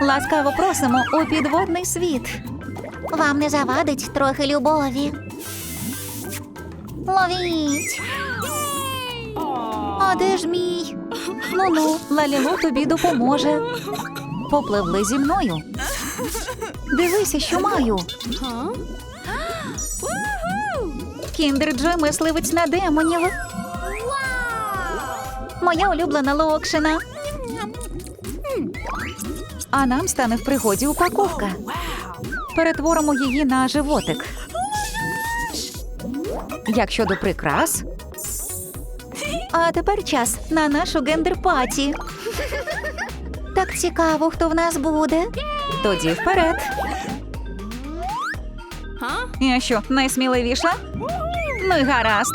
Ласкаво просимо у підводний світ. Вам не завадить трохи любові. Ловіть. А де ж мій? Ну ну, Лалілу тобі допоможе. Попливли зі мною. Дивися, що маю. Кіндер Джой мисливець на демонів. Моя улюблена локшина. А нам стане в пригоді упаковка. Перетворимо її на животик. Як щодо прикрас, а тепер час на нашу гендер-паті. Так цікаво, хто в нас буде. Тоді вперед. Я що, найсміливіша? Ну й гаразд.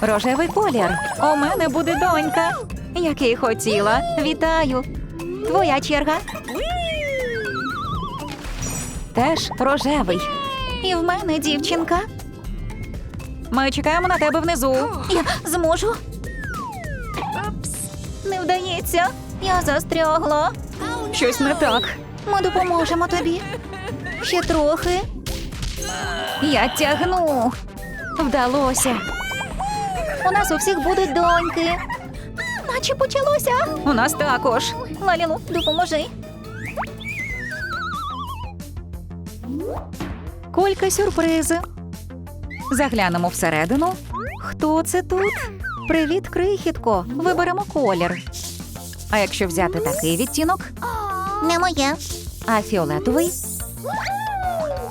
Рожевий колір. У мене буде донька. Як я й хотіла. Вітаю. Твоя черга. Теж рожевий. І в мене дівчинка. Ми чекаємо на тебе внизу. Я зможу. Не вдається. Я застрягла. Щось не так. Ми допоможемо тобі. Ще трохи. Я тягну. Вдалося. У нас у всіх будуть доньки. Наче почалося. У нас також. Лалілу, допоможи. Колька сюрпризи. Заглянемо всередину. Хто це тут? Привіт, крихітко. Виберемо колір. А якщо взяти такий відтінок, Не моє. а фіолетовий?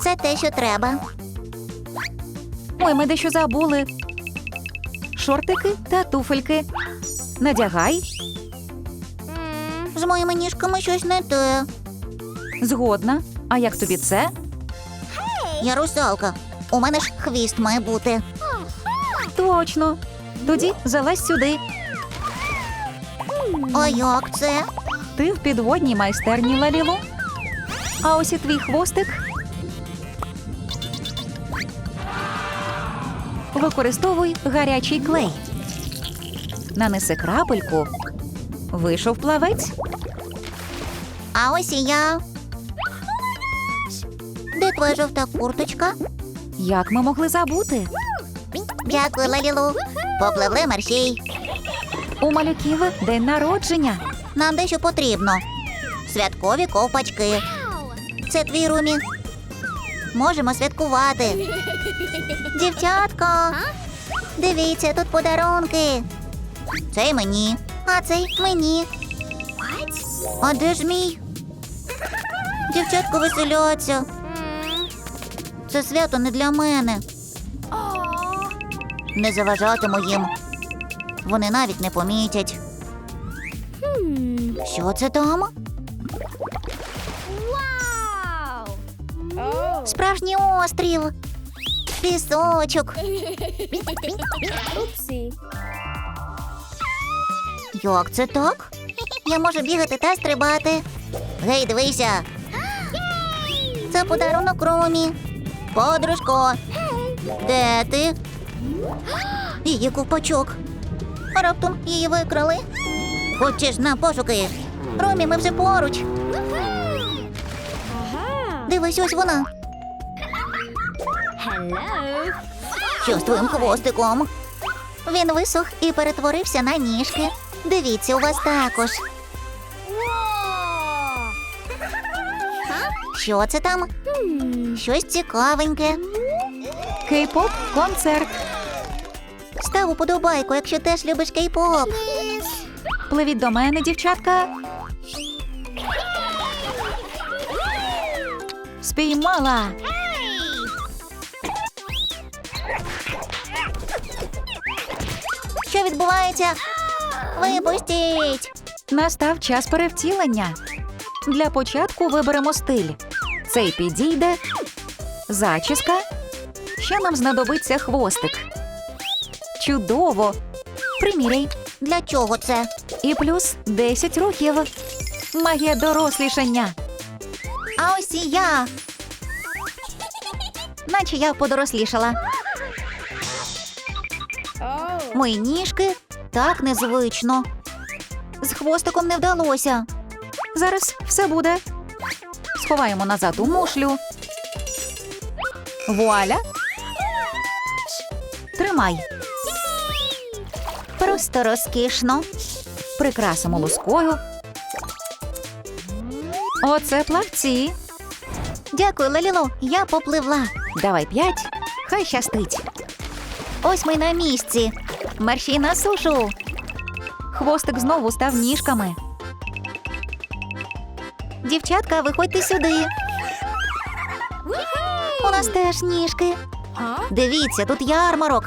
Це те, що треба. Ой, ми дещо забули. Шортики та туфельки. Надягай. З моїми ніжками щось не те. Згодна. А як тобі це? Я русалка. У мене ж хвіст має бути. Точно. Тоді залазь сюди. А як це? Ти в підводній майстерні Лалілу. А ось і твій хвостик. Використовуй гарячий клей. Нанеси крапельку. Вийшов плавець. А ось і я. Де твоя жовта курточка? Як ми могли забути? Дякую, Лалілу. Попливли мерщій. У малюків день народження. Нам дещо потрібно. Святкові ковпачки. Це твій румі. Можемо святкувати. Дівчатка, дивіться, тут подарунки. Цей мені, а цей мені. А де ж мій? Дівчатка веселяться. Це свято не для мене. Не заважатиму їм. Вони навіть не помітять. Що це там? Справжній острів. Пісочок. Як це так? Я можу бігати та стрибати. Гей, дивися. Це подарунок Ромі. Подружко. Де ти? Її ковпачок. А Раптом її викрали. Хочеш на пошуки? Ромі, ми вже поруч. Дивись, ось вона. Що з твоїм хвостиком? Він висох і перетворився на ніжки. Дивіться, у вас також. Що це там? Щось цікавеньке. Кей-поп концерт. Став уподобайку, якщо теж любиш кей-поп. Пливіть до мене, дівчатка. Спіймала. Що відбувається? Випустіть! Настав час перевтілення. Для початку виберемо стиль. Цей підійде. Зачіска. Ще нам знадобиться хвостик. Чудово! Приміряй. Для чого це? І плюс 10 років. Магія дорослішання. А ось і я. Наче я подорослішала. Мої ніжки так незвично. З хвостиком не вдалося. Зараз все буде. Сховаємо назад у мушлю. Вуаля. Тримай. Просто розкішно. Прикрасимо лускою. Оце плавці. Дякую, Лаліло, я попливла. Давай п'ять. Хай щастить. Ось ми на місці. Мерщій на сушу. Хвостик знову став ніжками. Дівчатка, виходьте сюди. У нас теж ніжки. Дивіться, тут ярмарок.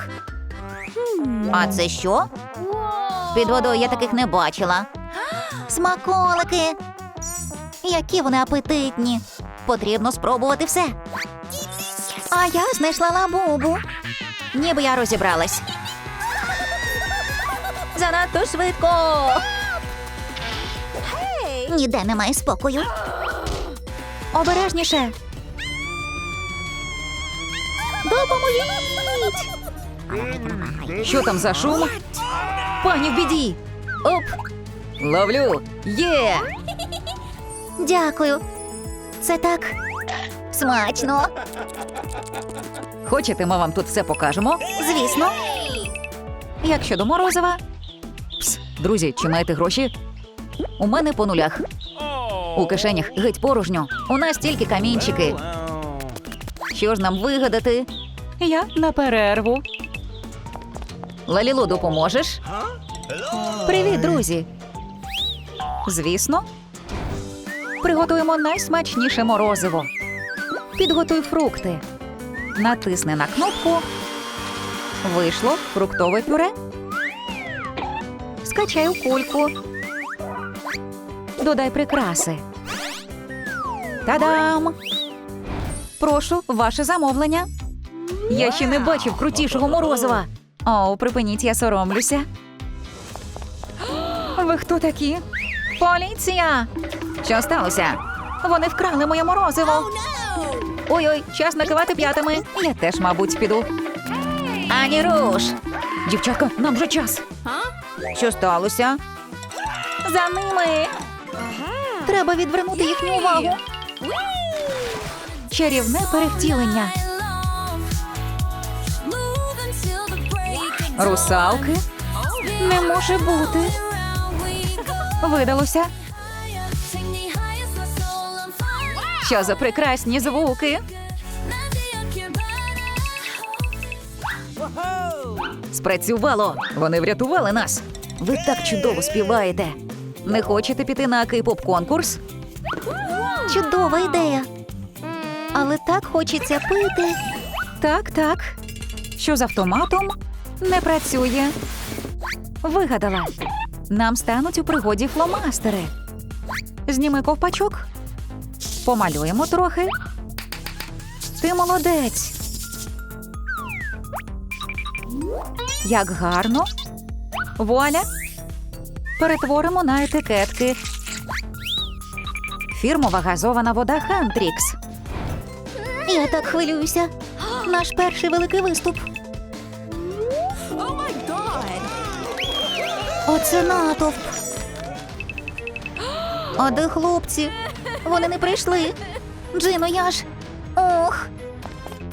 А це що? Під водою я таких не бачила. Смаколики. Які вони апетитні. Потрібно спробувати все. А я знайшла лабубу. Ніби я розібралась. Занадто швидко. Ніде немає спокою. Обережніше. Допоможіть! Що там за шум? Пані в біді. Оп. Ловлю. Є. Дякую. Це так смачно. Хочете, ми вам тут все покажемо? Звісно. Як щодо морозива? Друзі, чи маєте гроші? У мене по нулях. У кишенях геть порожньо. У нас тільки камінчики. Що ж нам вигадати? Я на перерву. Лалілу, допоможеш? Привіт, друзі. Звісно. Приготуємо найсмачніше морозиво. Підготуй фрукти. Натисни на кнопку. Вийшло фруктове пюре. Скачай у кульку. Додай прикраси. Та-дам! Прошу, ваше замовлення. Я ще не бачив крутішого морозива. О, припиніть, я соромлюся. Ви хто такі? Поліція! Що сталося? Вони вкрали моє морозиво. Ой-ой, час накивати п'ятами. Я теж, мабуть, піду. Ані руш! Дівчатка, нам вже час. Що сталося? За ними. Треба відвернути їхню увагу. Чарівне перевтілення. Русалки? Не може бути. Видалося. Що за прекрасні звуки? Спрацювало. Вони врятували нас. Ви так чудово співаєте. Не хочете піти на кей-поп конкурс? Чудова ідея. Але так хочеться пити. Так, так. Що з автоматом? Не працює. Вигадала. Нам стануть у пригоді фломастери. Зніми ковпачок. Помалюємо трохи. Ти молодець. Як гарно. Вуаля. Перетворимо на етикетки. Фірмова газована вода Хантрікс. Я так хвилююся. Наш перший великий виступ. Оце натовп. А де хлопці? Вони не прийшли. Джино, я ж. Ох.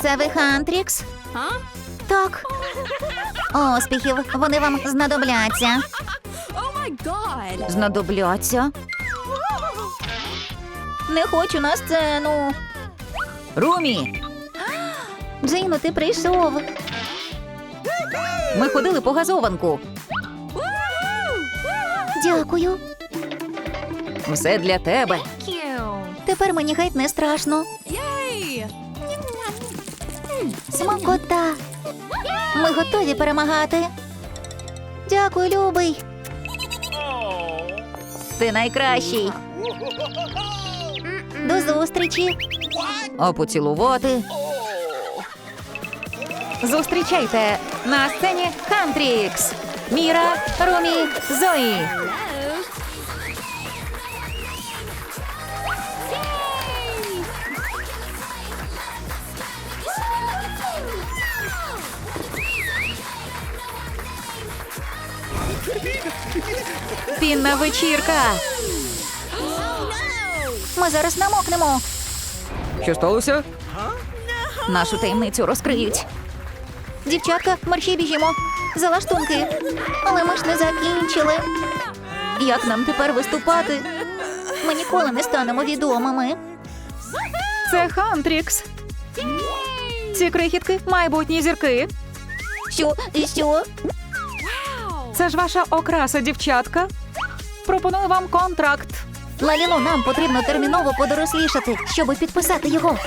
Це ви Хантрікс? Так. Успіхів, вони вам знадобляться. Знадобляться. Не хочу на сцену. Румі! Джино, ти прийшов. Ми ходили по газованку. Дякую. Все для тебе. Тепер мені геть не страшно. Смакота. Ми готові перемагати. Дякую, любий. Ти найкращий. До зустрічі. А поцілувати. Зустрічайте на сцені Хантрікс. Міра, Румі, Зої. Вечірка. Ми зараз намокнемо. Що сталося? Нашу таємницю розкриють. Дівчатка, мерщій біжімо. За лаштунки. Але ми ж не закінчили. Як нам тепер виступати? Ми ніколи не станемо відомими. Це Хантрікс. Ці крихітки майбутні зірки. Що? І що? Це ж ваша окраса, дівчатка. Пропоную вам контракт. Лалілу, нам потрібно терміново подорослішати, щоб підписати його.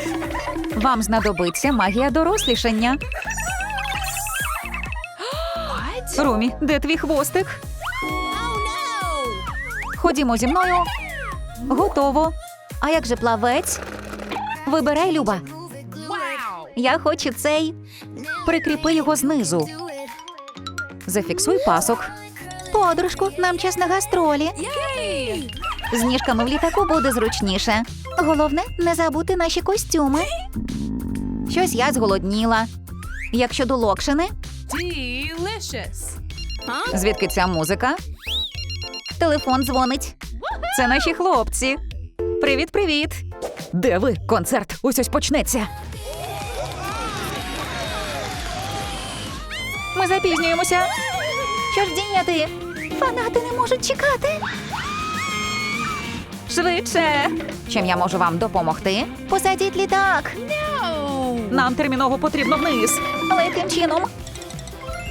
Вам знадобиться магія дорослішання. Румі, де твій хвостик? Ходімо зі мною. Готово. А як же плавець? Вибирай, Люба. Я хочу цей. Прикріпи його знизу. Зафіксуй пасок. Подружку, нам час на гастролі. З ніжками в літаку буде зручніше. Головне, не забути наші костюми. Щось я зголодніла. Як щодо локшини, Delicious. звідки ця музика? Телефон дзвонить. Це наші хлопці. Привіт, привіт. Де ви? Концерт ось ось почнеться. Ми запізнюємося. Що ж діяти? Фанати не можуть чекати. Швидше. Чим я можу вам допомогти? Посадіть літак. Нам терміново потрібно вниз. Але яким чином?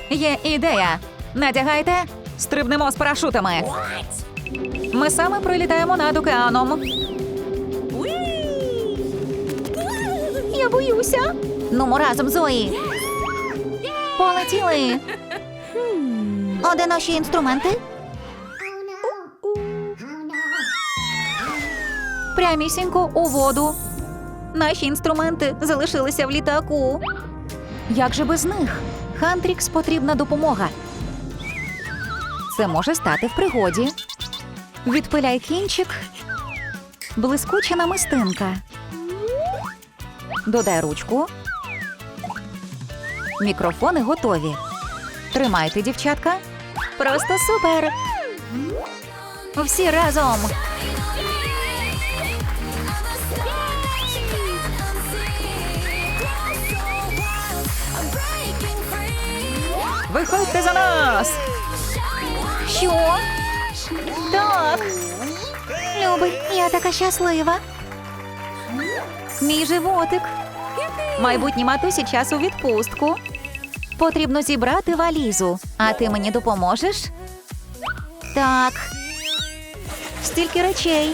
Є ідея. Надягайте, стрибнемо з парашутами. Ми саме пролітаємо над океаном. Я боюся. Ну, ми разом, Зої. Полетіли. А де наші інструменти? Прямісінько у воду. Наші інструменти залишилися в літаку. Як же без них? Хантрікс потрібна допомога. Це може стати в пригоді. Відпиляй кінчик. Блискуча намистинка. Додай ручку. Мікрофони готові. Тримайте, дівчатка. Просто супер. Всі разом. Виходьте за нас! Що? Так. Любий, я така щаслива. Мій животик. Майбутній матусі час у відпустку. Потрібно зібрати валізу. А ти мені допоможеш? Так. Стільки речей.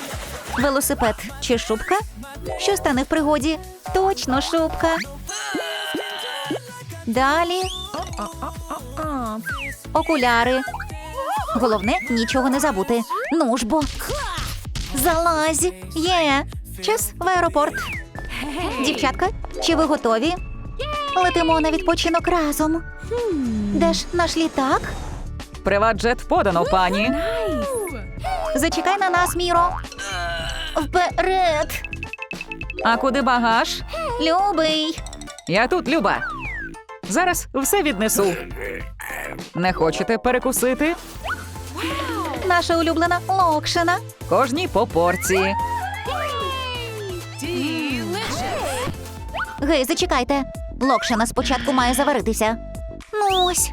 Велосипед чи шубка? Що стане в пригоді? Точно шубка. Далі. Окуляри. Головне нічого не забути. Ну ж бо. Залазь. Є. Час в аеропорт. Дівчатка, чи ви готові? Летимо на відпочинок разом. Де ж наш літак? Приват-джет подано, пані. Зачекай на нас, Міро. Вперед. А куди багаж? Любий. Я тут, Люба. Зараз все віднесу. Не хочете перекусити? Наша улюблена локшина. Кожній по порції. Гей, зачекайте. Локшина спочатку має заваритися. Ну ось.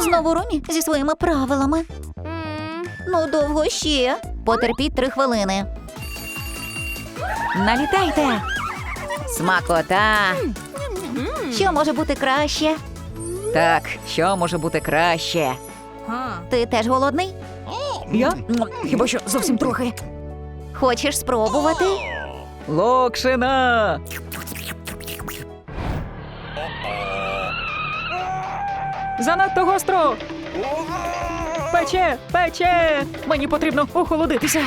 Знову Румі зі своїми правилами. Ну, довго ще. Потерпіть три хвилини. Налітайте. Смакота. Що може бути краще? Так, що може бути краще? Ти теж голодний? Я? Хіба що зовсім трохи. Хочеш спробувати? Локшина. Занадто гостро. Пече, пече. Мені потрібно охолодитися.